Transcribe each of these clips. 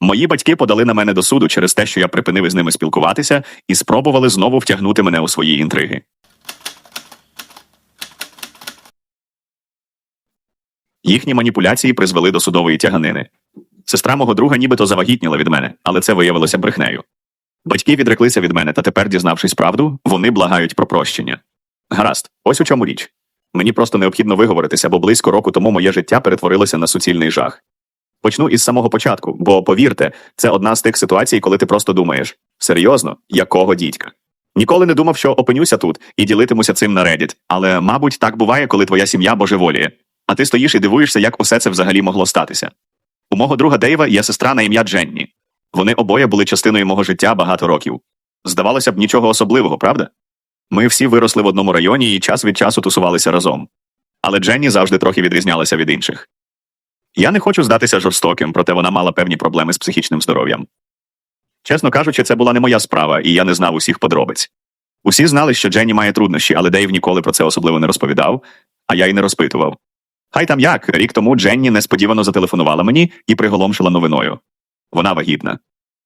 Мої батьки подали на мене до суду через те, що я припинив із ними спілкуватися, і спробували знову втягнути мене у свої інтриги. Їхні маніпуляції призвели до судової тяганини. Сестра мого друга нібито завагітніла від мене, але це виявилося брехнею. Батьки відреклися від мене, та тепер, дізнавшись правду, вони благають про прощення. Гаразд, ось у чому річ. Мені просто необхідно виговоритися, бо близько року тому моє життя перетворилося на суцільний жах. Почну із самого початку, бо повірте, це одна з тих ситуацій, коли ти просто думаєш: серйозно, якого дідька? Ніколи не думав, що опинюся тут і ділитимуся цим на Reddit, але, мабуть, так буває, коли твоя сім'я божеволіє, а ти стоїш і дивуєшся, як усе це взагалі могло статися. У мого друга Дейва є сестра на ім'я Дженні. Вони обоє були частиною мого життя багато років. Здавалося б, нічого особливого, правда? Ми всі виросли в одному районі і час від часу тусувалися разом. Але Дженні завжди трохи відрізнялася від інших. Я не хочу здатися жорстоким, проте вона мала певні проблеми з психічним здоров'ям. Чесно кажучи, це була не моя справа, і я не знав усіх подробиць. Усі знали, що Дженні має труднощі, але Дейв ніколи про це особливо не розповідав, а я й не розпитував. Хай там як, рік тому Дженні несподівано зателефонувала мені і приголомшила новиною. Вона вагітна.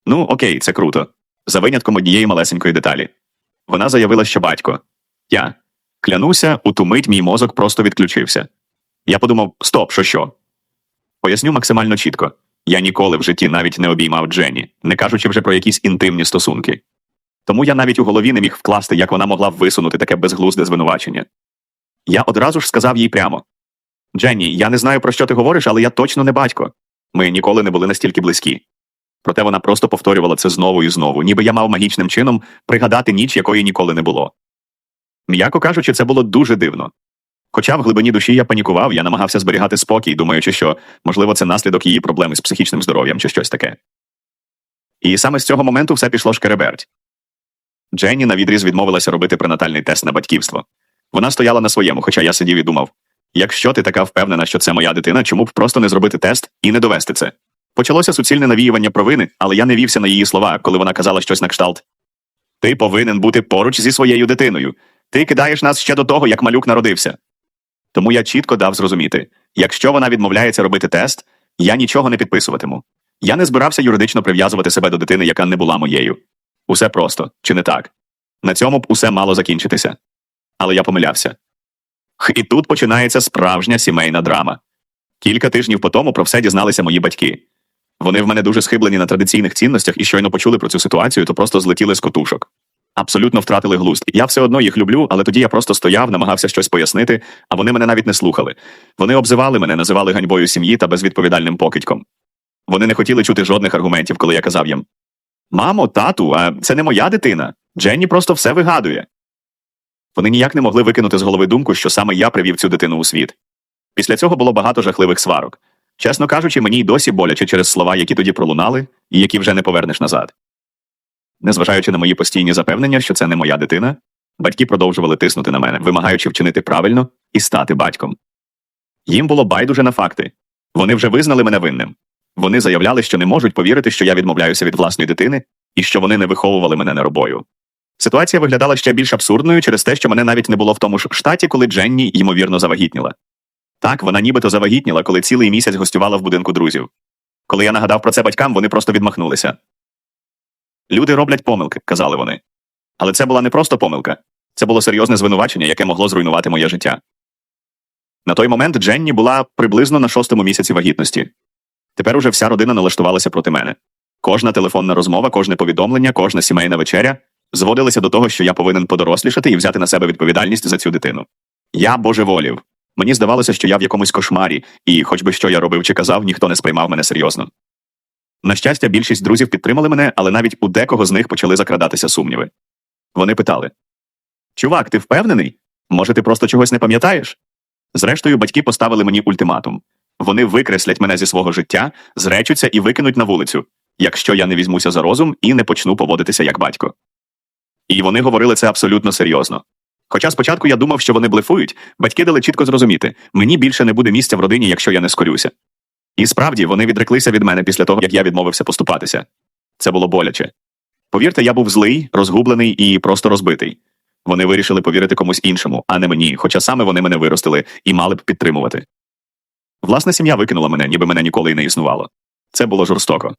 Ну, окей, це круто. За винятком однієї малесенької деталі. Вона заявила, що батько. Я. Клянуся, у ту мить мій мозок просто відключився. Я подумав: стоп, що що? Поясню максимально чітко. Я ніколи в житті навіть не обіймав Дженні, не кажучи вже про якісь інтимні стосунки. Тому я навіть у голові не міг вкласти, як вона могла висунути таке безглузде звинувачення. Я одразу ж сказав їй прямо: Дженні, я не знаю, про що ти говориш, але я точно не батько. Ми ніколи не були настільки близькі. Проте вона просто повторювала це знову і знову, ніби я мав магічним чином пригадати ніч, якої ніколи не було. М'яко кажучи, це було дуже дивно. Хоча в глибині душі я панікував, я намагався зберігати спокій, думаючи, що, можливо, це наслідок її проблеми з психічним здоров'ям чи щось таке. І саме з цього моменту все пішло шкереберть. Дженні на відріз відмовилася робити пренатальний тест на батьківство. Вона стояла на своєму, хоча я сидів і думав: якщо ти така впевнена, що це моя дитина, чому б просто не зробити тест і не довести це? Почалося суцільне навіювання провини, але я не вівся на її слова, коли вона казала щось на кшталт. Ти повинен бути поруч зі своєю дитиною. Ти кидаєш нас ще до того, як малюк народився. Тому я чітко дав зрозуміти якщо вона відмовляється робити тест, я нічого не підписуватиму. Я не збирався юридично прив'язувати себе до дитини, яка не була моєю. Усе просто, чи не так? На цьому б усе мало закінчитися. Але я помилявся. Х, І тут починається справжня сімейна драма. Кілька тижнів по тому про все дізналися мої батьки. Вони в мене дуже схиблені на традиційних цінностях і щойно почули про цю ситуацію, то просто злетіли з котушок. Абсолютно втратили глузд. Я все одно їх люблю, але тоді я просто стояв, намагався щось пояснити, а вони мене навіть не слухали. Вони обзивали мене, називали ганьбою сім'ї та безвідповідальним покидьком. Вони не хотіли чути жодних аргументів, коли я казав їм: Мамо, тату, а це не моя дитина. Дженні просто все вигадує. Вони ніяк не могли викинути з голови думку, що саме я привів цю дитину у світ. Після цього було багато жахливих сварок. Чесно кажучи, мені й досі боляче через слова, які тоді пролунали, і які вже не повернеш назад. Незважаючи на мої постійні запевнення, що це не моя дитина, батьки продовжували тиснути на мене, вимагаючи вчинити правильно і стати батьком. Їм було байдуже на факти. Вони вже визнали мене винним. Вони заявляли, що не можуть повірити, що я відмовляюся від власної дитини і що вони не виховували мене неробою. Ситуація виглядала ще більш абсурдною через те, що мене навіть не було в тому ж штаті, коли Дженні ймовірно завагітніла. Так, вона нібито завагітніла, коли цілий місяць гостювала в будинку друзів. Коли я нагадав про це батькам, вони просто відмахнулися. Люди роблять помилки, казали вони. Але це була не просто помилка, це було серйозне звинувачення, яке могло зруйнувати моє життя. На той момент Дженні була приблизно на шостому місяці вагітності. Тепер уже вся родина налаштувалася проти мене. Кожна телефонна розмова, кожне повідомлення, кожна сімейна вечеря зводилися до того, що я повинен подорослішати і взяти на себе відповідальність за цю дитину. Я божеволів. Мені здавалося, що я в якомусь кошмарі, і, хоч би що я робив чи казав, ніхто не сприймав мене серйозно. На щастя, більшість друзів підтримали мене, але навіть у декого з них почали закрадатися сумніви. Вони питали: Чувак, ти впевнений? Може, ти просто чогось не пам'ятаєш? Зрештою, батьки поставили мені ультиматум. Вони викреслять мене зі свого життя, зречуться і викинуть на вулицю, якщо я не візьмуся за розум і не почну поводитися як батько. І вони говорили це абсолютно серйозно. Хоча спочатку я думав, що вони блефують, батьки дали чітко зрозуміти, мені більше не буде місця в родині, якщо я не скорюся. І справді вони відреклися від мене після того, як я відмовився поступатися. Це було боляче. Повірте, я був злий, розгублений і просто розбитий. Вони вирішили повірити комусь іншому, а не мені, хоча саме вони мене виростили і мали б підтримувати. Власна сім'я викинула мене, ніби мене ніколи й не існувало. Це було жорстоко.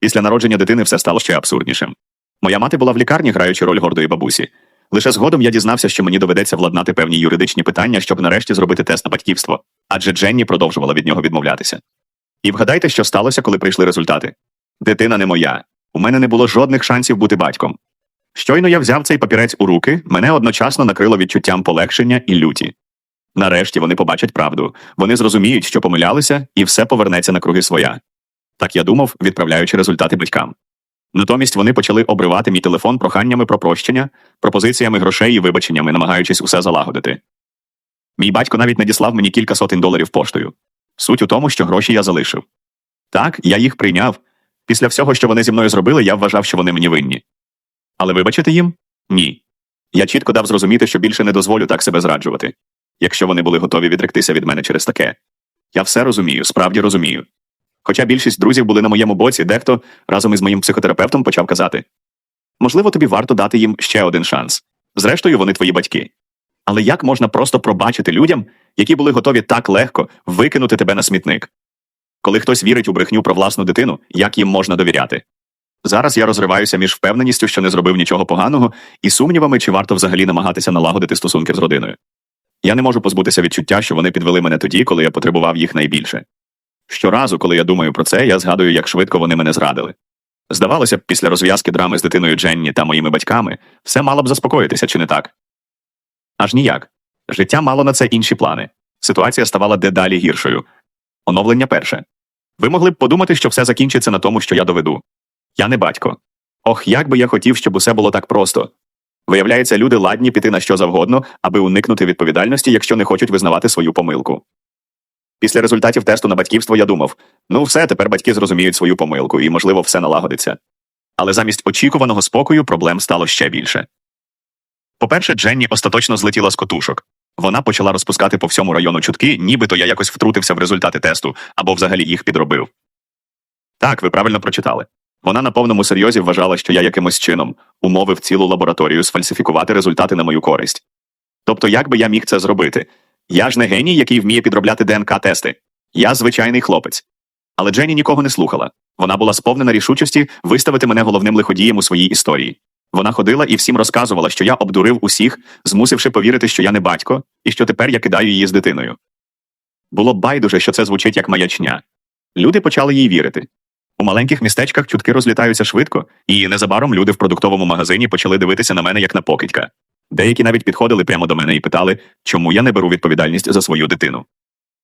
Після народження дитини все стало ще абсурднішим. Моя мати була в лікарні, граючи роль гордої бабусі. Лише згодом я дізнався, що мені доведеться владнати певні юридичні питання, щоб нарешті зробити тест на батьківство, адже Дженні продовжувала від нього відмовлятися. І вгадайте, що сталося, коли прийшли результати. Дитина не моя. У мене не було жодних шансів бути батьком. Щойно я взяв цей папірець у руки, мене одночасно накрило відчуттям полегшення і люті. Нарешті вони побачать правду, вони зрозуміють, що помилялися, і все повернеться на круги своя. Так я думав, відправляючи результати батькам. Натомість вони почали обривати мій телефон проханнями про прощення, пропозиціями грошей і вибаченнями, намагаючись усе залагодити. Мій батько навіть надіслав мені кілька сотень доларів поштою. Суть у тому, що гроші я залишив. Так, я їх прийняв. Після всього, що вони зі мною зробили, я вважав, що вони мені винні. Але вибачити їм? Ні. Я чітко дав зрозуміти, що більше не дозволю так себе зраджувати, якщо вони були готові відректися від мене через таке. Я все розумію, справді розумію. Хоча більшість друзів були на моєму боці, дехто разом із моїм психотерапевтом почав казати: можливо, тобі варто дати їм ще один шанс. Зрештою, вони твої батьки. Але як можна просто пробачити людям, які були готові так легко викинути тебе на смітник? Коли хтось вірить у брехню про власну дитину, як їм можна довіряти? Зараз я розриваюся між впевненістю, що не зробив нічого поганого, і сумнівами, чи варто взагалі намагатися налагодити стосунки з родиною. Я не можу позбутися відчуття, що вони підвели мене тоді, коли я потребував їх найбільше. Щоразу, коли я думаю про це, я згадую, як швидко вони мене зрадили. Здавалося б, після розв'язки драми з дитиною Дженні та моїми батьками все мало б заспокоїтися, чи не так? Аж ніяк. Життя мало на це інші плани. Ситуація ставала дедалі гіршою. Оновлення перше. Ви могли б подумати, що все закінчиться на тому, що я доведу. Я не батько. Ох, як би я хотів, щоб усе було так просто. Виявляється, люди ладні піти на що завгодно, аби уникнути відповідальності, якщо не хочуть визнавати свою помилку. Після результатів тесту на батьківство я думав: ну все, тепер батьки зрозуміють свою помилку і, можливо, все налагодиться. Але замість очікуваного спокою проблем стало ще більше. По-перше, Дженні остаточно злетіла з котушок. Вона почала розпускати по всьому району чутки, нібито я якось втрутився в результати тесту або взагалі їх підробив. Так, ви правильно прочитали. Вона на повному серйозі вважала, що я якимось чином умовив цілу лабораторію сфальсифікувати результати на мою користь. Тобто, як би я міг це зробити? Я ж не геній, який вміє підробляти ДНК-тести. Я звичайний хлопець. Але Дженні нікого не слухала. Вона була сповнена рішучості виставити мене головним лиходієм у своїй історії. Вона ходила і всім розказувала, що я обдурив усіх, змусивши повірити, що я не батько, і що тепер я кидаю її з дитиною. Було байдуже, що це звучить як маячня. Люди почали їй вірити. У маленьких містечках чутки розлітаються швидко, і незабаром люди в продуктовому магазині почали дивитися на мене як на покидька. Деякі навіть підходили прямо до мене і питали, чому я не беру відповідальність за свою дитину.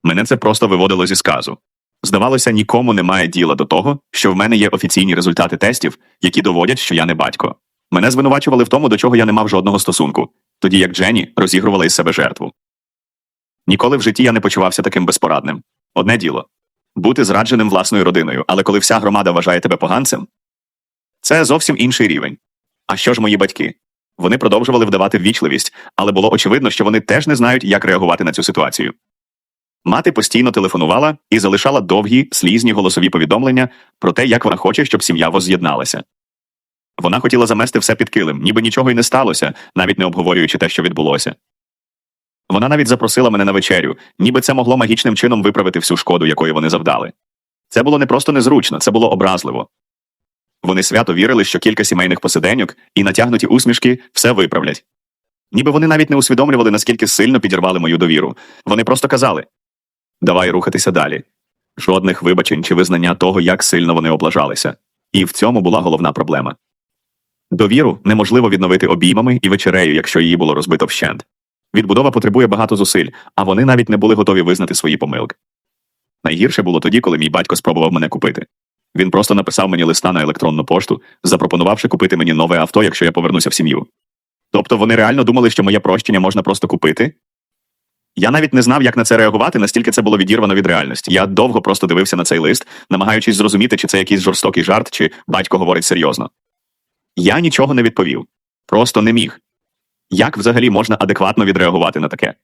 Мене це просто виводило зі сказу. Здавалося, нікому немає діла до того, що в мене є офіційні результати тестів, які доводять, що я не батько. Мене звинувачували в тому, до чого я не мав жодного стосунку, тоді як Дженні розігрувала із себе жертву. Ніколи в житті я не почувався таким безпорадним. Одне діло бути зрадженим власною родиною, але коли вся громада вважає тебе поганцем, це зовсім інший рівень. А що ж мої батьки? Вони продовжували вдавати ввічливість, але було очевидно, що вони теж не знають, як реагувати на цю ситуацію. Мати постійно телефонувала і залишала довгі, слізні голосові повідомлення про те, як вона хоче, щоб сім'я возз'єдналася. Вона хотіла замести все під килим, ніби нічого й не сталося, навіть не обговорюючи те, що відбулося. Вона навіть запросила мене на вечерю, ніби це могло магічним чином виправити всю шкоду, якої вони завдали. Це було не просто незручно, це було образливо. Вони свято вірили, що кілька сімейних посиденьок і натягнуті усмішки все виправлять. Ніби вони навіть не усвідомлювали, наскільки сильно підірвали мою довіру. Вони просто казали давай рухатися далі. Жодних вибачень чи визнання того, як сильно вони облажалися. І в цьому була головна проблема. Довіру неможливо відновити обіймами і вечерею, якщо її було розбито вщент. Відбудова потребує багато зусиль, а вони навіть не були готові визнати свої помилки. Найгірше було тоді, коли мій батько спробував мене купити. Він просто написав мені листа на електронну пошту, запропонувавши купити мені нове авто, якщо я повернуся в сім'ю. Тобто вони реально думали, що моє прощення можна просто купити. Я навіть не знав, як на це реагувати, настільки це було відірвано від реальності. Я довго просто дивився на цей лист, намагаючись зрозуміти, чи це якийсь жорстокий жарт, чи батько говорить серйозно. Я нічого не відповів, просто не міг. Як взагалі можна адекватно відреагувати на таке?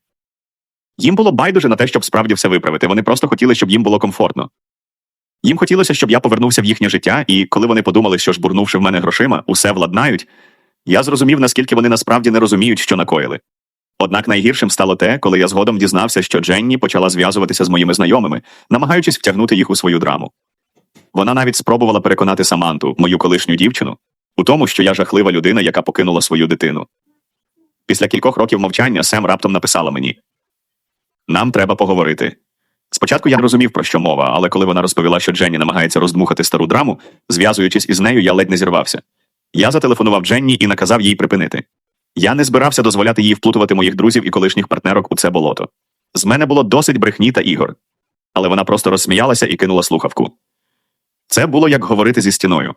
Їм було байдуже на те, щоб справді все виправити. Вони просто хотіли, щоб їм було комфортно. Їм хотілося, щоб я повернувся в їхнє життя, і коли вони подумали, що ж бурнувши в мене грошима, усе владнають, я зрозумів, наскільки вони насправді не розуміють, що накоїли. Однак найгіршим стало те, коли я згодом дізнався, що Дженні почала зв'язуватися з моїми знайомими, намагаючись втягнути їх у свою драму. Вона навіть спробувала переконати Саманту, мою колишню дівчину, у тому, що я жахлива людина, яка покинула свою дитину. Після кількох років мовчання Сем раптом написала мені: Нам треба поговорити. Спочатку я розумів, про що мова, але коли вона розповіла, що Дженні намагається роздмухати стару драму, зв'язуючись із нею, я ледь не зірвався. Я зателефонував Дженні і наказав їй припинити. Я не збирався дозволяти їй вплутувати моїх друзів і колишніх партнерок у це болото. З мене було досить брехні та ігор. Але вона просто розсміялася і кинула слухавку. Це було як говорити зі стіною.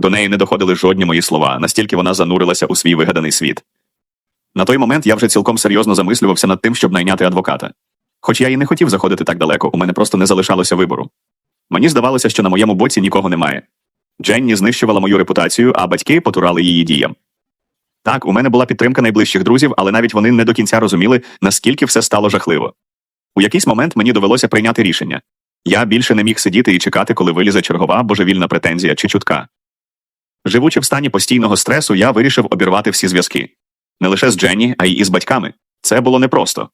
До неї не доходили жодні мої слова, настільки вона занурилася у свій вигаданий світ. На той момент я вже цілком серйозно замислювався над тим, щоб найняти адвоката. Хоч я і не хотів заходити так далеко, у мене просто не залишалося вибору. Мені здавалося, що на моєму боці нікого немає. Дженні знищувала мою репутацію, а батьки потурали її діям. Так, у мене була підтримка найближчих друзів, але навіть вони не до кінця розуміли, наскільки все стало жахливо. У якийсь момент мені довелося прийняти рішення. Я більше не міг сидіти і чекати, коли вилізе чергова божевільна претензія чи чутка. Живучи в стані постійного стресу, я вирішив обірвати всі зв'язки. Не лише з Дженні, а й із батьками. Це було непросто.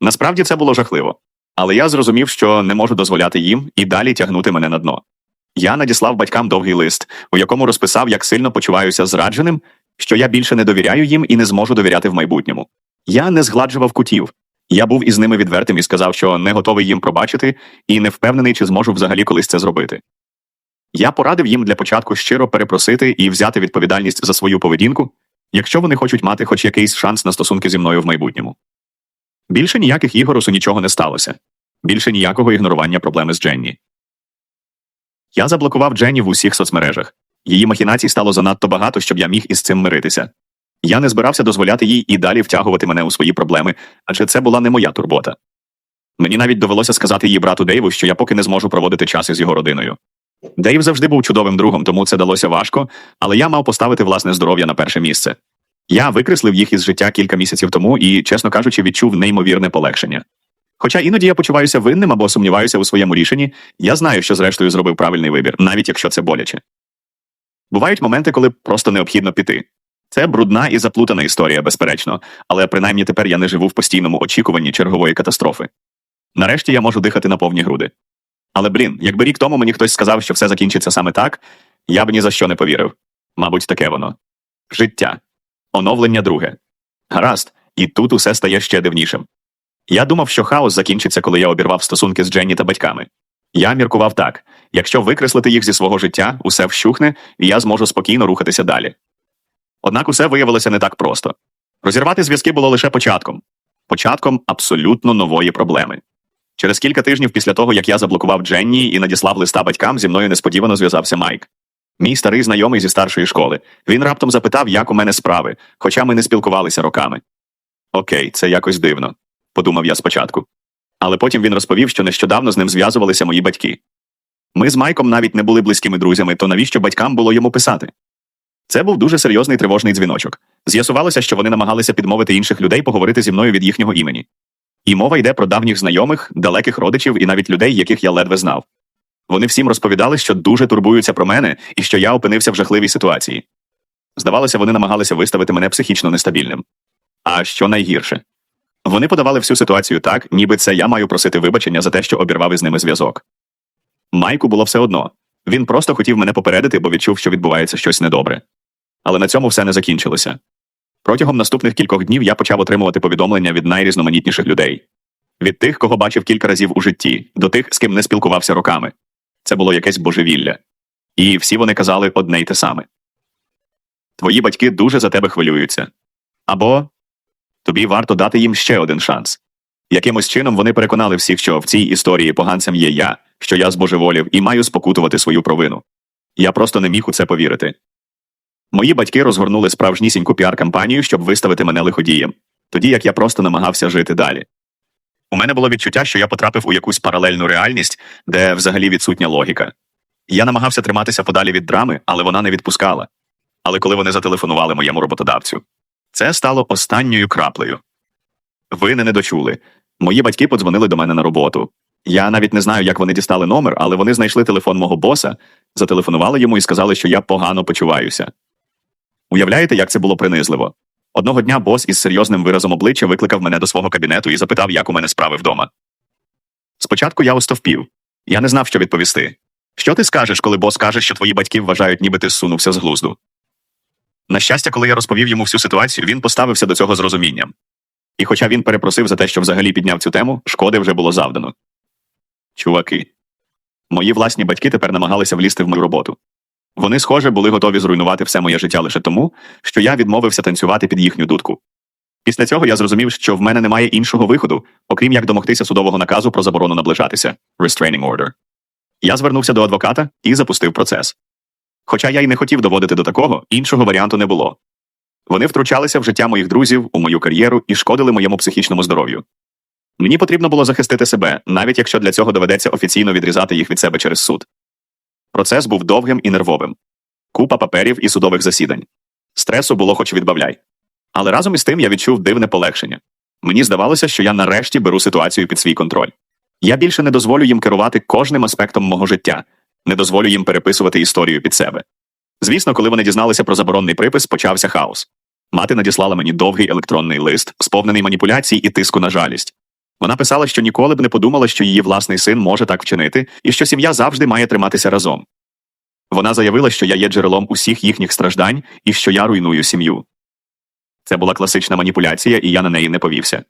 Насправді це було жахливо. Але я зрозумів, що не можу дозволяти їм і далі тягнути мене на дно. Я надіслав батькам довгий лист, у якому розписав, як сильно почуваюся зрадженим, що я більше не довіряю їм і не зможу довіряти в майбутньому. Я не згладжував кутів. Я був із ними відвертим і сказав, що не готовий їм пробачити, і не впевнений, чи зможу взагалі колись це зробити. Я порадив їм для початку щиро перепросити і взяти відповідальність за свою поведінку, якщо вони хочуть мати хоч якийсь шанс на стосунки зі мною в майбутньому. Більше ніяких ігор усу нічого не сталося. Більше ніякого ігнорування проблеми з Дженні. Я заблокував Дженні в усіх соцмережах. Її махінацій стало занадто багато, щоб я міг із цим миритися. Я не збирався дозволяти їй і далі втягувати мене у свої проблеми, адже це була не моя турбота. Мені навіть довелося сказати її брату Дейву, що я поки не зможу проводити час із його родиною. Дейв завжди був чудовим другом, тому це далося важко, але я мав поставити власне здоров'я на перше місце. Я викреслив їх із життя кілька місяців тому і, чесно кажучи, відчув неймовірне полегшення. Хоча іноді я почуваюся винним або сумніваюся у своєму рішенні, я знаю, що зрештою зробив правильний вибір, навіть якщо це боляче. Бувають моменти, коли просто необхідно піти. Це брудна і заплутана історія, безперечно, але принаймні тепер я не живу в постійному очікуванні чергової катастрофи. Нарешті я можу дихати на повні груди. Але блін, якби рік тому мені хтось сказав, що все закінчиться саме так, я б ні за що не повірив. Мабуть, таке воно. Життя. Оновлення друге. Гаразд, і тут усе стає ще дивнішим. Я думав, що хаос закінчиться, коли я обірвав стосунки з Дженні та батьками. Я міркував так: якщо викреслити їх зі свого життя, усе вщухне, і я зможу спокійно рухатися далі. Однак усе виявилося не так просто. Розірвати зв'язки було лише початком початком абсолютно нової проблеми. Через кілька тижнів після того, як я заблокував Дженні і надіслав листа батькам, зі мною несподівано зв'язався Майк. Мій старий знайомий зі старшої школи. Він раптом запитав, як у мене справи, хоча ми не спілкувалися роками. Окей, це якось дивно, подумав я спочатку. Але потім він розповів, що нещодавно з ним зв'язувалися мої батьки. Ми з Майком навіть не були близькими друзями, то навіщо батькам було йому писати? Це був дуже серйозний тривожний дзвіночок. З'ясувалося, що вони намагалися підмовити інших людей поговорити зі мною від їхнього імені. І мова йде про давніх знайомих, далеких родичів і навіть людей, яких я ледве знав. Вони всім розповідали, що дуже турбуються про мене і що я опинився в жахливій ситуації. Здавалося, вони намагалися виставити мене психічно нестабільним. А що найгірше? Вони подавали всю ситуацію так, ніби це я маю просити вибачення за те, що обірвав із ними зв'язок. Майку було все одно. Він просто хотів мене попередити, бо відчув, що відбувається щось недобре. Але на цьому все не закінчилося. Протягом наступних кількох днів я почав отримувати повідомлення від найрізноманітніших людей від тих, кого бачив кілька разів у житті, до тих, з ким не спілкувався роками. Це було якесь божевілля. І всі вони казали одне й те саме. Твої батьки дуже за тебе хвилюються. Або тобі варто дати їм ще один шанс. Якимось чином вони переконали всіх, що в цій історії поганцем є я, що я збожеволів і маю спокутувати свою провину. Я просто не міг у це повірити. Мої батьки розгорнули справжнісіньку піар-кампанію, щоб виставити мене лиходієм, тоді як я просто намагався жити далі. У мене було відчуття, що я потрапив у якусь паралельну реальність, де взагалі відсутня логіка. Я намагався триматися подалі від драми, але вона не відпускала. Але коли вони зателефонували моєму роботодавцю, це стало останньою краплею. Ви не недочули. Мої батьки подзвонили до мене на роботу. Я навіть не знаю, як вони дістали номер, але вони знайшли телефон мого боса, зателефонували йому і сказали, що я погано почуваюся. Уявляєте, як це було принизливо? Одного дня бос із серйозним виразом обличчя викликав мене до свого кабінету і запитав, як у мене справи вдома. Спочатку я остовпів. Я не знав, що відповісти. Що ти скажеш, коли бос каже, що твої батьки вважають, ніби ти зсунувся з глузду? На щастя, коли я розповів йому всю ситуацію, він поставився до цього з розумінням. І хоча він перепросив за те, що взагалі підняв цю тему, шкоди вже було завдано. Чуваки, мої власні батьки тепер намагалися влізти в мою роботу. Вони, схоже, були готові зруйнувати все моє життя лише тому, що я відмовився танцювати під їхню дудку. Після цього я зрозумів, що в мене немає іншого виходу, окрім як домогтися судового наказу про заборону наближатися restraining order. Я звернувся до адвоката і запустив процес. Хоча я й не хотів доводити до такого, іншого варіанту не було. Вони втручалися в життя моїх друзів, у мою кар'єру і шкодили моєму психічному здоров'ю. Мені потрібно було захистити себе, навіть якщо для цього доведеться офіційно відрізати їх від себе через суд. Процес був довгим і нервовим. Купа паперів і судових засідань. Стресу було хоч відбавляй. Але разом із тим я відчув дивне полегшення. Мені здавалося, що я нарешті беру ситуацію під свій контроль. Я більше не дозволю їм керувати кожним аспектом мого життя, не дозволю їм переписувати історію під себе. Звісно, коли вони дізналися про заборонний припис, почався хаос. Мати надіслала мені довгий електронний лист, сповнений маніпуляцій і тиску на жалість. Вона писала, що ніколи б не подумала, що її власний син може так вчинити, і що сім'я завжди має триматися разом. Вона заявила, що я є джерелом усіх їхніх страждань і що я руйную сім'ю. Це була класична маніпуляція, і я на неї не повівся.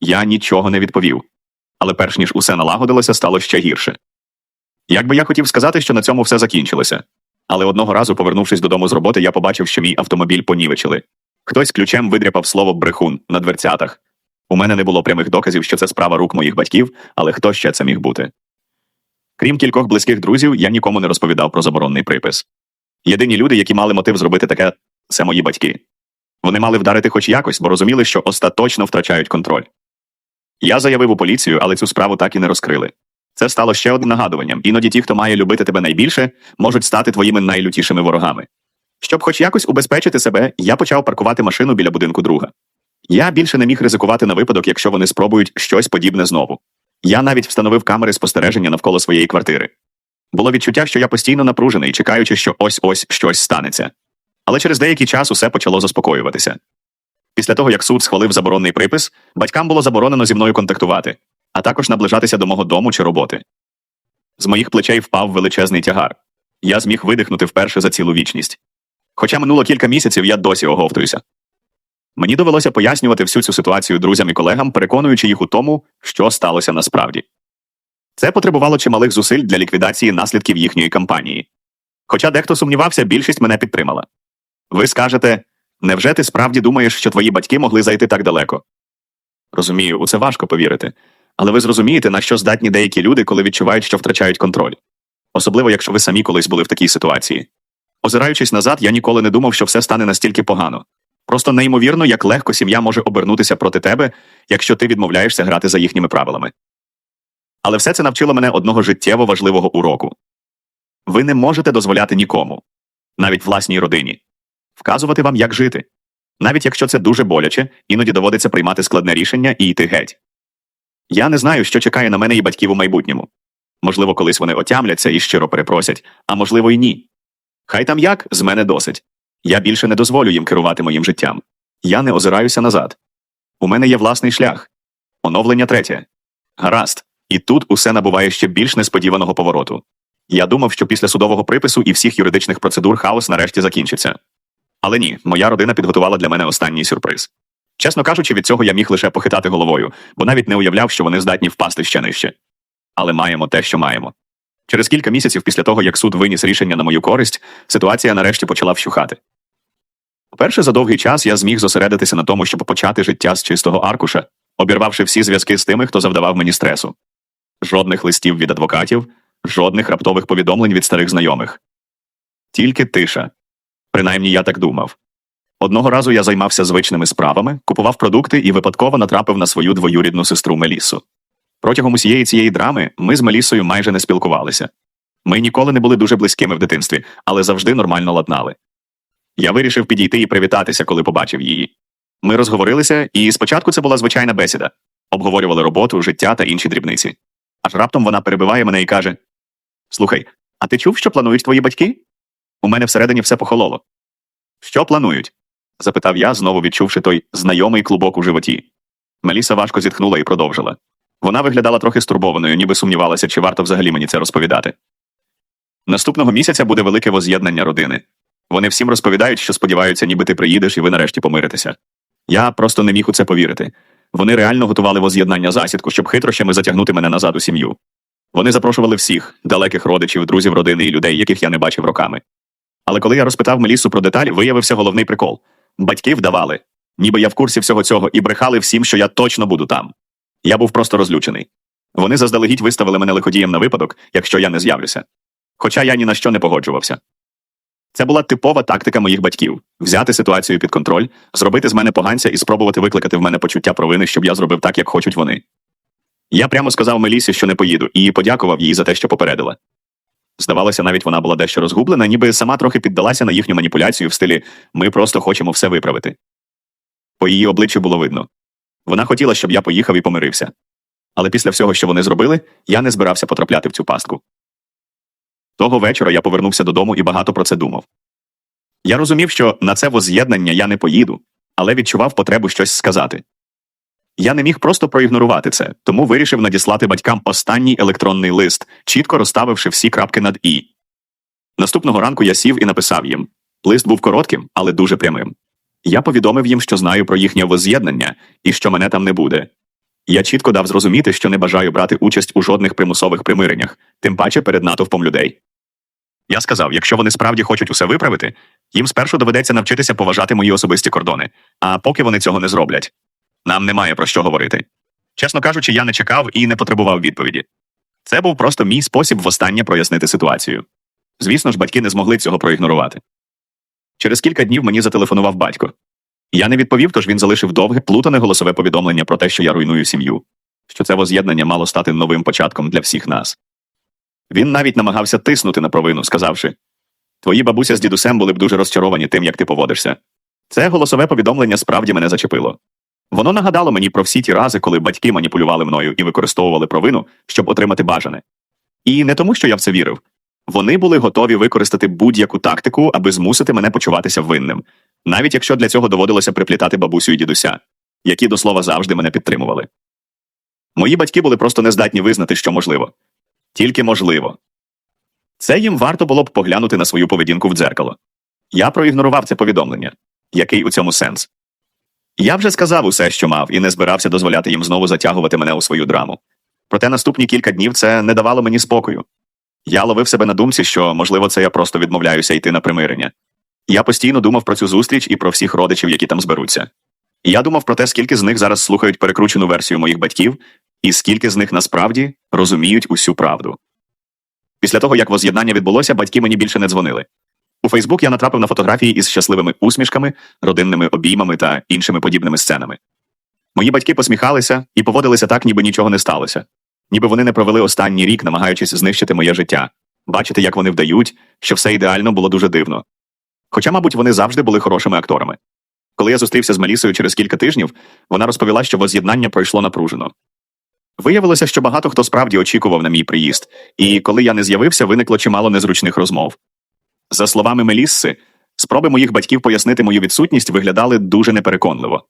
Я нічого не відповів. Але перш ніж усе налагодилося, стало ще гірше. Як би я хотів сказати, що на цьому все закінчилося. Але одного разу, повернувшись додому з роботи, я побачив, що мій автомобіль понівечили. Хтось ключем видряпав слово брехун на дверцятах. У мене не було прямих доказів, що це справа рук моїх батьків, але хто ще це міг бути? Крім кількох близьких друзів, я нікому не розповідав про заборонний припис. Єдині люди, які мали мотив зробити таке, це мої батьки. Вони мали вдарити хоч якось, бо розуміли, що остаточно втрачають контроль. Я заявив у поліцію, але цю справу так і не розкрили. Це стало ще одним нагадуванням. Іноді ті, хто має любити тебе найбільше, можуть стати твоїми найлютішими ворогами. Щоб хоч якось убезпечити себе, я почав паркувати машину біля будинку друга. Я більше не міг ризикувати на випадок, якщо вони спробують щось подібне знову. Я навіть встановив камери спостереження навколо своєї квартири. Було відчуття, що я постійно напружений, чекаючи, що ось ось щось станеться. Але через деякий час усе почало заспокоюватися. Після того, як суд схвалив заборонний припис, батькам було заборонено зі мною контактувати, а також наближатися до мого дому чи роботи. З моїх плечей впав величезний тягар. Я зміг видихнути вперше за цілу вічність. Хоча минуло кілька місяців, я досі оговтуюся. Мені довелося пояснювати всю цю ситуацію друзям і колегам, переконуючи їх у тому, що сталося насправді. Це потребувало чималих зусиль для ліквідації наслідків їхньої кампанії. Хоча дехто сумнівався, більшість мене підтримала. Ви скажете невже ти справді думаєш, що твої батьки могли зайти так далеко? Розумію, у це важко повірити. Але ви зрозумієте, на що здатні деякі люди, коли відчувають, що втрачають контроль. Особливо, якщо ви самі колись були в такій ситуації. Озираючись назад, я ніколи не думав, що все стане настільки погано. Просто неймовірно, як легко сім'я може обернутися проти тебе, якщо ти відмовляєшся грати за їхніми правилами. Але все це навчило мене одного життєво важливого уроку ви не можете дозволяти нікому, навіть власній родині, вказувати вам, як жити. Навіть якщо це дуже боляче, іноді доводиться приймати складне рішення і йти геть. Я не знаю, що чекає на мене і батьків у майбутньому. Можливо, колись вони отямляться і щиро перепросять, а можливо, й ні. Хай там як з мене досить. Я більше не дозволю їм керувати моїм життям. Я не озираюся назад. У мене є власний шлях. Оновлення третє. Гаразд. І тут усе набуває ще більш несподіваного повороту. Я думав, що після судового припису і всіх юридичних процедур хаос нарешті закінчиться. Але ні, моя родина підготувала для мене останній сюрприз. Чесно кажучи, від цього я міг лише похитати головою, бо навіть не уявляв, що вони здатні впасти ще нижче. Але маємо те, що маємо. Через кілька місяців після того, як суд виніс рішення на мою користь, ситуація нарешті почала вщухати. Вперше за довгий час я зміг зосередитися на тому, щоб почати життя з чистого аркуша, обірвавши всі зв'язки з тими, хто завдавав мені стресу. Жодних листів від адвокатів, жодних раптових повідомлень від старих знайомих. Тільки тиша. Принаймні я так думав. Одного разу я займався звичними справами, купував продукти і випадково натрапив на свою двоюрідну сестру Мелісу. Протягом усієї цієї драми ми з Мелісою майже не спілкувалися. Ми ніколи не були дуже близькими в дитинстві, але завжди нормально ладнали. Я вирішив підійти і привітатися, коли побачив її. Ми розговорилися, і спочатку це була звичайна бесіда, обговорювали роботу, життя та інші дрібниці. Аж раптом вона перебиває мене і каже: Слухай, а ти чув, що планують твої батьки? У мене всередині все похололо. Що планують? запитав я, знову відчувши той знайомий клубок у животі. Меліса важко зітхнула і продовжила. Вона виглядала трохи стурбованою, ніби сумнівалася, чи варто взагалі мені це розповідати. Наступного місяця буде велике воз'єднання родини. Вони всім розповідають, що сподіваються, ніби ти приїдеш і ви нарешті помиритеся. Я просто не міг у це повірити. Вони реально готували воз'єднання засідку, щоб хитрощами затягнути мене назад у сім'ю. Вони запрошували всіх далеких родичів, друзів родини і людей, яких я не бачив роками. Але коли я розпитав Мелісу про деталі, виявився головний прикол: батьки вдавали, ніби я в курсі всього цього, і брехали всім, що я точно буду там. Я був просто розлючений. Вони заздалегідь виставили мене лиходієм на випадок, якщо я не з'явлюся. Хоча я ні на що не погоджувався. Це була типова тактика моїх батьків взяти ситуацію під контроль, зробити з мене поганця і спробувати викликати в мене почуття провини, щоб я зробив так, як хочуть вони. Я прямо сказав Мелісі, що не поїду, і подякував їй за те, що попередила. Здавалося, навіть вона була дещо розгублена, ніби сама трохи піддалася на їхню маніпуляцію в стилі ми просто хочемо все виправити. По її обличчю було видно. Вона хотіла, щоб я поїхав і помирився. Але після всього, що вони зробили, я не збирався потрапляти в цю пастку. Того вечора я повернувся додому і багато про це думав. Я розумів, що на це воз'єднання я не поїду, але відчував потребу щось сказати. Я не міг просто проігнорувати це, тому вирішив надіслати батькам останній електронний лист, чітко розставивши всі крапки над і. Наступного ранку я сів і написав їм. Лист був коротким, але дуже прямим. Я повідомив їм, що знаю про їхнє воз'єднання і що мене там не буде. Я чітко дав зрозуміти, що не бажаю брати участь у жодних примусових примиреннях, тим паче перед натовпом людей. Я сказав, якщо вони справді хочуть усе виправити, їм спершу доведеться навчитися поважати мої особисті кордони, а поки вони цього не зроблять, нам немає про що говорити. Чесно кажучи, я не чекав і не потребував відповіді. Це був просто мій спосіб востаннє прояснити ситуацію. Звісно ж, батьки не змогли цього проігнорувати. Через кілька днів мені зателефонував батько. Я не відповів, тож він залишив довге, плутане голосове повідомлення про те, що я руйную сім'ю, що це воз'єднання мало стати новим початком для всіх нас. Він навіть намагався тиснути на провину, сказавши Твої бабуся з дідусем були б дуже розчаровані тим, як ти поводишся. Це голосове повідомлення справді мене зачепило. Воно нагадало мені про всі ті рази, коли батьки маніпулювали мною і використовували провину, щоб отримати бажане. І не тому, що я в це вірив. Вони були готові використати будь-яку тактику, аби змусити мене почуватися винним, навіть якщо для цього доводилося приплітати бабусю і дідуся, які до слова завжди мене підтримували. Мої батьки були просто нездатні визнати, що можливо. Тільки можливо. Це їм варто було б поглянути на свою поведінку в дзеркало. Я проігнорував це повідомлення. Який у цьому сенс? Я вже сказав усе, що мав, і не збирався дозволяти їм знову затягувати мене у свою драму. Проте наступні кілька днів це не давало мені спокою. Я ловив себе на думці, що, можливо, це я просто відмовляюся йти на примирення. Я постійно думав про цю зустріч і про всіх родичів, які там зберуться. Я думав про те, скільки з них зараз слухають перекручену версію моїх батьків, і скільки з них насправді розуміють усю правду. Після того, як воз'єднання відбулося, батьки мені більше не дзвонили. У Фейсбук я натрапив на фотографії із щасливими усмішками, родинними обіймами та іншими подібними сценами. Мої батьки посміхалися і поводилися так, ніби нічого не сталося, ніби вони не провели останній рік, намагаючись знищити моє життя, бачити, як вони вдають, що все ідеально було дуже дивно. Хоча, мабуть, вони завжди були хорошими акторами. Коли я зустрівся з Малісою через кілька тижнів, вона розповіла, що воз'єднання пройшло напружено. Виявилося, що багато хто справді очікував на мій приїзд, і коли я не з'явився, виникло чимало незручних розмов. За словами Мелісси, спроби моїх батьків пояснити мою відсутність виглядали дуже непереконливо.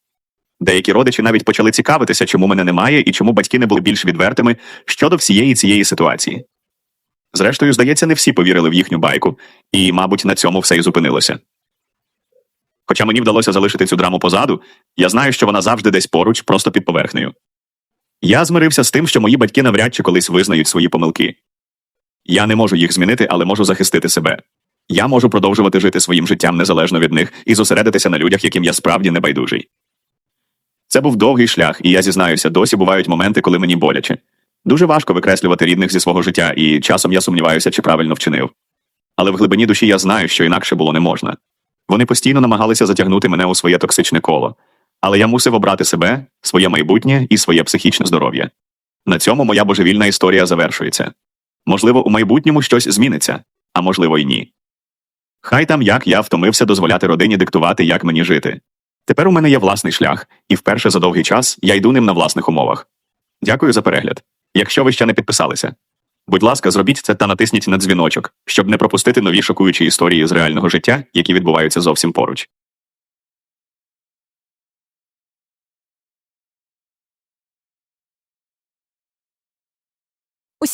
Деякі родичі навіть почали цікавитися, чому мене немає і чому батьки не були більш відвертими щодо всієї цієї ситуації. Зрештою, здається, не всі повірили в їхню байку, і, мабуть, на цьому все і зупинилося. Хоча мені вдалося залишити цю драму позаду, я знаю, що вона завжди десь поруч, просто під поверхнею. Я змирився з тим, що мої батьки навряд чи колись визнають свої помилки. Я не можу їх змінити, але можу захистити себе. Я можу продовжувати жити своїм життям незалежно від них і зосередитися на людях, яким я справді не байдужий. Це був довгий шлях, і я зізнаюся, досі бувають моменти, коли мені боляче. Дуже важко викреслювати рідних зі свого життя, і часом я сумніваюся, чи правильно вчинив. Але в глибині душі я знаю, що інакше було не можна. Вони постійно намагалися затягнути мене у своє токсичне коло, але я мусив обрати себе, своє майбутнє і своє психічне здоров'я. На цьому моя божевільна історія завершується. Можливо, у майбутньому щось зміниться, а можливо, й ні. Хай там як я втомився дозволяти родині диктувати, як мені жити. Тепер у мене є власний шлях, і вперше за довгий час я йду ним на власних умовах. Дякую за перегляд. Якщо ви ще не підписалися, будь ласка, зробіть це та натисніть на дзвіночок, щоб не пропустити нові шокуючі історії з реального життя, які відбуваються зовсім поруч.